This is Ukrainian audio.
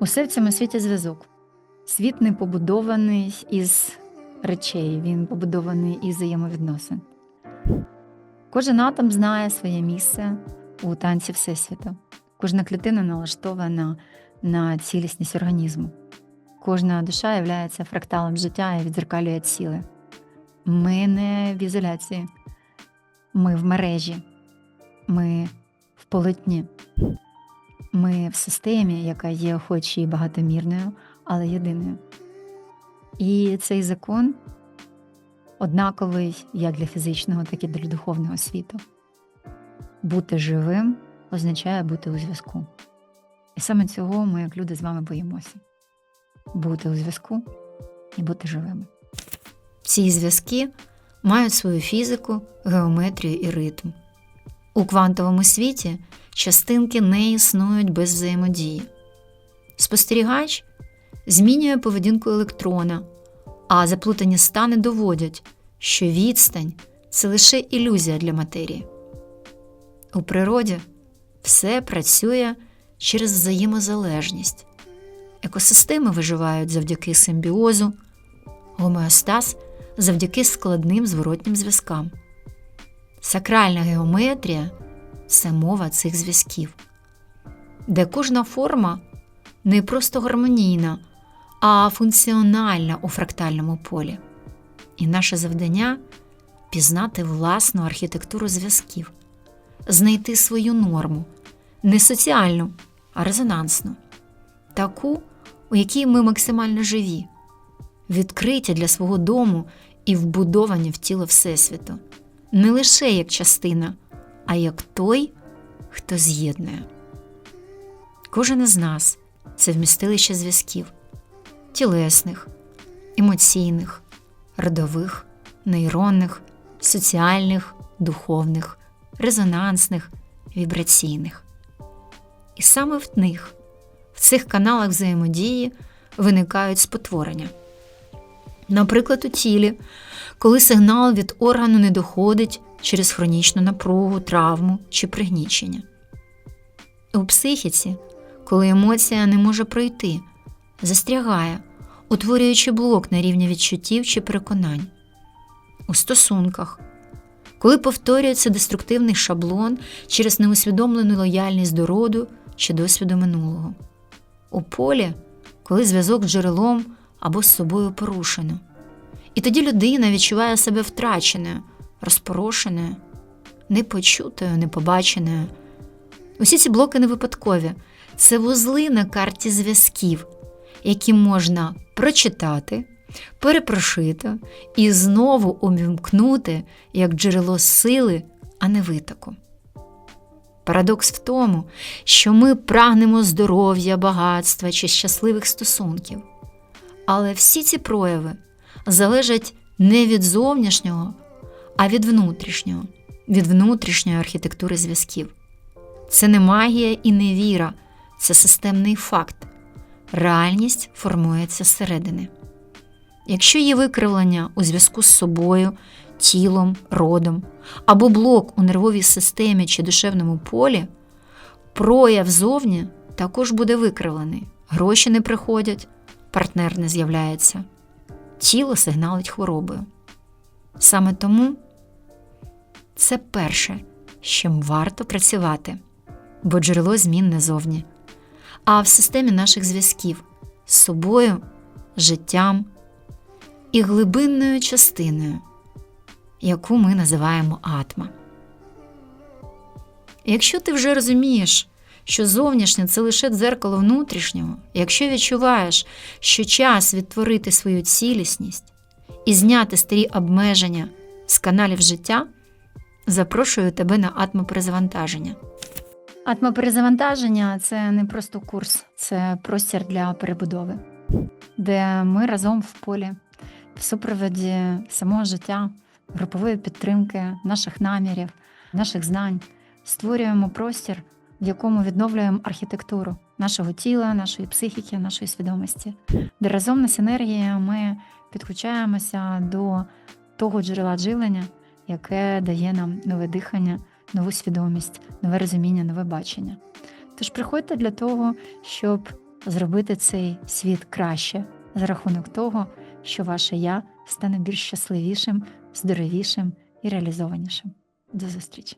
Усе в цьому світі зв'язок. Світ не побудований із речей, він побудований із взаємовідносин. Кожен атом знає своє місце у танці Всесвіту. Кожна клітина налаштована на цілісність організму. Кожна душа є фракталом життя і відзеркалює ціле. Ми не в ізоляції, ми в мережі, ми в полотні. Ми в системі, яка є хоч і багатомірною, але єдиною. І цей закон однаковий як для фізичного, так і для духовного світу. Бути живим означає бути у зв'язку. І саме цього ми, як люди, з вами боїмося бути у зв'язку і бути живими. Ці зв'язки мають свою фізику, геометрію і ритм. У квантовому світі частинки не існують без взаємодії. Спостерігач змінює поведінку електрона, а заплутані стани доводять, що відстань це лише ілюзія для матерії. У природі все працює через взаємозалежність. Екосистеми виживають завдяки симбіозу, гомеостаз завдяки складним зворотнім зв'язкам. Сакральна геометрія це мова цих зв'язків, де кожна форма не просто гармонійна, а функціональна у фрактальному полі. І наше завдання пізнати власну архітектуру зв'язків, знайти свою норму, не соціальну, а резонансну, таку, у якій ми максимально живі, відкриті для свого дому і вбудовані в тіло Всесвіту, не лише як частина, а як той, хто з'єднує. Кожен із нас це вмістилище зв'язків тілесних, емоційних, родових, нейронних, соціальних, духовних, резонансних, вібраційних. І саме в них, в цих каналах взаємодії виникають спотворення. Наприклад, у тілі, коли сигнал від органу не доходить через хронічну напругу, травму чи пригнічення. У психіці, коли емоція не може пройти, застрягає, утворюючи блок на рівні відчуттів чи переконань. У стосунках, коли повторюється деструктивний шаблон через неусвідомлену лояльність до роду чи досвіду минулого. У полі, коли зв'язок з джерелом або з собою порушено. І тоді людина відчуває себе втраченою, розпорошеною, непочутою, непобаченою. Усі ці блоки не випадкові, це вузли на карті зв'язків, які можна прочитати, перепрошити і знову увімкнути як джерело сили, а не витоку. Парадокс в тому, що ми прагнемо здоров'я, багатства чи щасливих стосунків. Але всі ці прояви залежать не від зовнішнього, а від внутрішнього, від внутрішньої архітектури зв'язків. Це не магія і не віра, це системний факт. Реальність формується зсередини. Якщо є викривлення у зв'язку з собою, тілом, родом або блок у нервовій системі чи душевному полі, прояв зовні також буде викривлений. Гроші не приходять, партнер не з'являється, тіло сигналить хворобою. Саме тому це перше, з чим варто працювати, бо джерело змін не зовні, а в системі наших зв'язків з собою, життям і глибинною частиною, яку ми називаємо атма. Якщо ти вже розумієш, що зовнішнє це лише дзеркало внутрішнього, якщо відчуваєш, що час відтворити свою цілісність і зняти старі обмеження з каналів життя, запрошую тебе на атмоперезавантаження. Атмоперезавантаження це не просто курс, це простір для перебудови, де ми разом в полі, в супроводі самого життя, групової підтримки, наших намірів, наших знань створюємо простір в якому відновлюємо архітектуру нашого тіла, нашої психіки, нашої свідомості, де разом на синергії ми підключаємося до того джерела живлення, яке дає нам нове дихання, нову свідомість, нове розуміння, нове бачення. Тож приходьте для того, щоб зробити цей світ краще за рахунок того, що ваше я стане більш щасливішим, здоровішим і реалізованішим. До зустрічі!